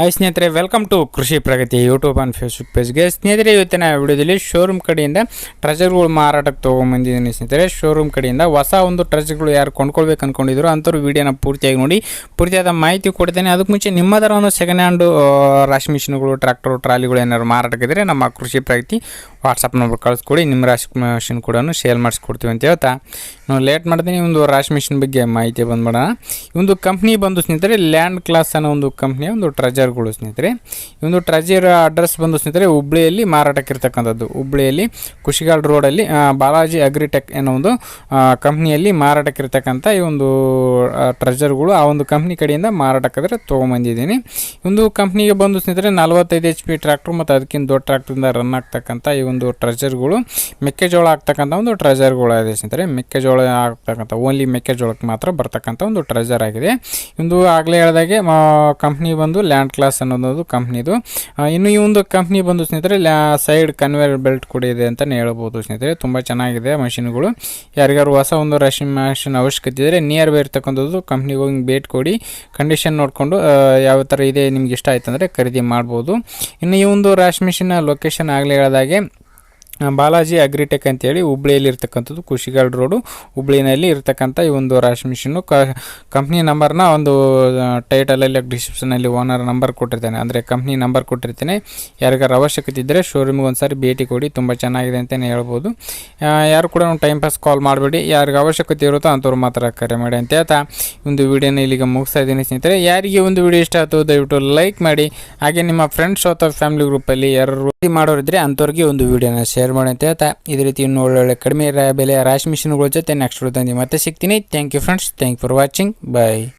Hi ಸ್ನೇಹಿತರೆ welcome to Krishi Pragati YouTube and Facebook ಪೇಜ್ಗೆ ಸ್ನೇಹಿತರೆ, ಇವತ್ತಿನ ವಿಡಿಯೋದಲ್ಲಿ ಶೋರೂಮ್ ಕಡೆಯಿಂದ ಟ್ರೆಜರ್ಗಳು ಮಾರಾಟಕ್ಕೆ ತೊಗೊಂಬಂದಿದ್ದೀನಿ ಸ್ನೇಹಿತರೆ. ಶೋರೂಮ್ ಕಡೆಯಿಂದ ಹೊಸ ಒಂದು ಟ್ರೆಜರ್ಗಳು ಯಾರು ಕೊಂಡ್ಕೊಳ್ಬೇಕು ಅಂದ್ಕೊಂಡಿದ್ರು ಅಂಥವ್ರು ವಿಡಿಯೋನ ಪೂರ್ತಿಯಾಗಿ ನೋಡಿ. ಪೂರ್ತಿಯಾದ ಮಾಹಿತಿ ಕೊಡ್ತೇನೆ. ಅದಕ್ಕೆ ಮುಂಚೆ ನಿಮ್ಮದರ ಒಂದು ಸೆಕೆಂಡ್ ಹ್ಯಾಂಡು ರಾಶಿ ಮಿಷಿನ್ಗಳು ಟ್ರ್ಯಾಕ್ಟರ್ ಟ್ರಾಲಿಗಳು ಏನಾದ್ರು ಮಾರಾಟಕ್ಕಿದ್ರೆ ನಮ್ಮ ಕೃಷಿ ಪ್ರಗತಿ ವಾಟ್ಸಪ್ ನಂಬರ್ ಕಳಿಸ್ಕೊಡಿ. ನಿಮ್ಮ ರಾಶಿ ಮಿಷಿನ್ ಕೂಡ ಸೇಲ್ ಮಾಡಿಸ್ಕೊಡ್ತೀವಿ ಅಂತ ಹೇಳ್ತಾ. ನಾವು ಲೇಟ್ ಮಾಡ್ತೀನಿ. ಒಂದು ರಾಶಿ ಮಿಷಿನ್ ಬಗ್ಗೆ ಮಾಹಿತಿ ಬಂದ್ಬಿಡೋಣ. ಒಂದು ಕಂಪ್ನಿ ಬಂದು ಸ್ನೇಹಿತರೆ ಲ್ಯಾಂಡ್ ಕ್ಲಾಸ್ ಅನ್ನೋ ಒಂದು ಕಂಪ್ನಿಯ ಒಂದು ಟ್ರೆಜರ್ಗಳು ಸ್ನೇಹಿತರೆ. ಈ ಟ್ರೆಜರ್ ಅಡ್ರೆಸ್ ಬಂದು ಸ್ನೇಹಿತರೆ ಹುಬ್ಳಿಯಲ್ಲಿ ಮಾರಾಟಕ್ಕೆ ಇರ್ತಕ್ಕಂಥದ್ದು ಹುಬ್ಳಿಯಲ್ಲಿ ಕುಶಿಗಾಲ್ ರೋಡಲ್ಲಿ ಬಾಲಾಜಿ ಅಗ್ರಿಟೆಕ್ ಅನ್ನೋ ಒಂದು ಕಂಪ್ನಿಯಲ್ಲಿ ಮಾರಾಟಕ್ಕೆ ಇರ್ತಕ್ಕಂಥ ಈ ಒಂದು ಟ್ರೆಜರ್ಗಳು ಆ ಒಂದು ಕಂಪ್ನಿ ಕಡೆಯಿಂದ ಮಾರಾಟಕ್ಕಾದ್ರೆ ತೊಗೊಂಬಂದಿದ್ದೀನಿ. ಒಂದು ಕಂಪ್ನಿಗೆ ಬಂದು ಸ್ನೇಹಿತರೆ ನಲವತ್ತೈದು ಎಚ್ ಪಿ ಟ್ರ್ಯಾಕ್ಟರ್ ಮತ್ತು ಅದಕ್ಕಿಂತ ದೊಡ್ಡ ಟ್ರ್ಯಾಕ್ಟ್ರಿಂದ ರನ್ ಆಗ್ತಕ್ಕಂಥ ಈ ಒಂದು ಟ್ರೆಜರ್ಗಳು ಮೆಕ್ಕೆಜೋಳ ಆಗ್ತಕ್ಕಂಥ ಒಂದು ಟ್ರೆಜರ್ಗಳು ಸ್ನೇಹಿತರೆ. ಮೆಕ್ಕೆಜೋಳ ಆಗ್ತಕ್ಕಂಥ, ಓನ್ಲಿ ಮೆಕ್ಕೆಜೋಳಕ್ಕೆ ಮಾತ್ರ ಬರ್ತಕ್ಕಂಥ ಒಂದು ಟ್ರೆಜರ್ ಆಗಿದೆ. ಇಂದು ಆಗಲೇ ಹೇಳಿದಾಗೆ ಕಂಪ್ನಿ ಬಂದು ಲ್ಯಾಂಡ್ ಕ್ಲಾಸ್ ಅನ್ನೋದು ಕಂಪ್ನಿದು. ಇನ್ನು ಈ ಒಂದು ಕಂಪ್ನಿ ಬಂದು ಸ್ನೇಹಿತರೆ ಸೈಡ್ ಕನ್ವೇರ್ ಬೆಲ್ಟ್ ಕೂಡ ಇದೆ ಅಂತಲೇ ಹೇಳ್ಬೋದು ಸ್ನೇಹಿತರೆ. ತುಂಬ ಚೆನ್ನಾಗಿದೆ ಮಷಿನ್ಗಳು. ಯಾರಿಗಾರು ಹೊಸ ಒಂದು ರಷಿಂಗ್ ಮಷಿನ್ ಅವಶ್ಯಕತೆ ಇದ್ದರೆ ನಿಯರ್ ಬೈ ಇರ್ತಕ್ಕಂಥದ್ದು ಕಂಪ್ನಿಗೆ ಹೋಗಿ ಭೇಟಿ ಕೊಡಿ. ಕಂಡೀಷನ್ ನೋಡಿಕೊಂಡು ಯಾವ ಥರ ಇದೆ ನಿಮ್ಗೆ ಇಷ್ಟ ಆಯ್ತು ಅಂದರೆ ಖರೀದಿ ಮಾಡ್ಬೋದು. ಇನ್ನು ಈ ಒಂದು ರಾಶ್ ಮಿಷಿನ್ನ ಲೊಕೇಶನ್ ಆಗಲೇ ಹೇಳಿದಾಗೆ ಬಾಲಾಜಿ ಅಗ್ರಿಟೆಕ್ ಅಂತೇಳಿ ಹುಬ್ಳಿಯಲ್ಲಿ ಇರ್ತಕ್ಕಂಥದ್ದು ಕುಶಿಗಾಡ್ ರೋಡು. ಹುಬ್ಳಿನಲ್ಲಿ ಇರ್ತಕ್ಕಂಥ ಈ ಒಂದು ರಾಶಿ ಮಿಷಿನ್ನು ಕ, ಕಂಪ್ನಿ ನಂಬರ್ನ ಒಂದು ಟೈಟಲಲ್ಲಿ ಡಿಸ್ಕ್ರಿಪ್ಷನಲ್ಲಿ ಓನರ್ ನಂಬರ್ ಕೊಟ್ಟಿರ್ತೇನೆ. ಅಂದರೆ ಕಂಪ್ನಿ ನಂಬರ್ ಕೊಟ್ಟಿರ್ತೇನೆ. ಯಾರಿಗಾರು ಅವಶ್ಯಕತೆ ಇದ್ದರೆ ಶೋರೂಮ್ಗೆ ಒಂದು ಸಾರಿ ಭೇಟಿ ಕೊಡಿ. ತುಂಬ ಚೆನ್ನಾಗಿದೆ ಅಂತಲೇ ಹೇಳ್ಬೋದು. ಯಾರು ಕೂಡ ಟೈಮ್ ಪಾಸ್ ಕಾಲ್ ಮಾಡಬೇಡಿ. ಯಾರಿಗೆ ಅವಶ್ಯಕತೆ ಇರುತ್ತೋ ಅಂಥವ್ರು ಮಾತ್ರ ಕರೆ ಮಾಡಿ ಅಂತ ಹೇಳ್ತಾ ಒಂದು ವಿಡಿಯೋನ ಇಲ್ಲಿಗೆ ಮುಗಿಸ್ತಾ ಇದ್ದೀನಿ ಸ್ನೇಹಿತರೆ. ಯಾರಿಗೆ ಒಂದು ವಿಡಿಯೋ ಇಷ್ಟ ಆಯ್ತು ದಯವಿಟ್ಟು ಲೈಕ್ ಮಾಡಿ. ಹಾಗೆ ನಿಮ್ಮ ಫ್ರೆಂಡ್ಸ್ ಅಥವಾ ಫ್ಯಾಮಿಲಿ ಗ್ರೂಪಲ್ಲಿ ಯಾರು ಮಾಡೋರಿದ್ರೆ ಅಂಥವ್ರಿಗೆ ಒಂದು ವಿಡಿಯೋನ ಶೇರ್ ಮಾಡಿ ಅಂತ ಹೇಳ್ತಾ ಇದೇ ರೀತಿ ಇನ್ನು ಒಳ್ಳೊಳ್ಳೆ ಕಡಿಮೆ ಬೆಲೆಯ ರಾಶಿ ಮಿಷಿನ್ಗಳ ಜೊತೆ ನೆಕ್ಸ್ಟ್ ಬಿಡ್ತೀನಿ ಮತ್ತೆ ಸಿಗ್ತೀನಿ. Thank you friends thank for watching bye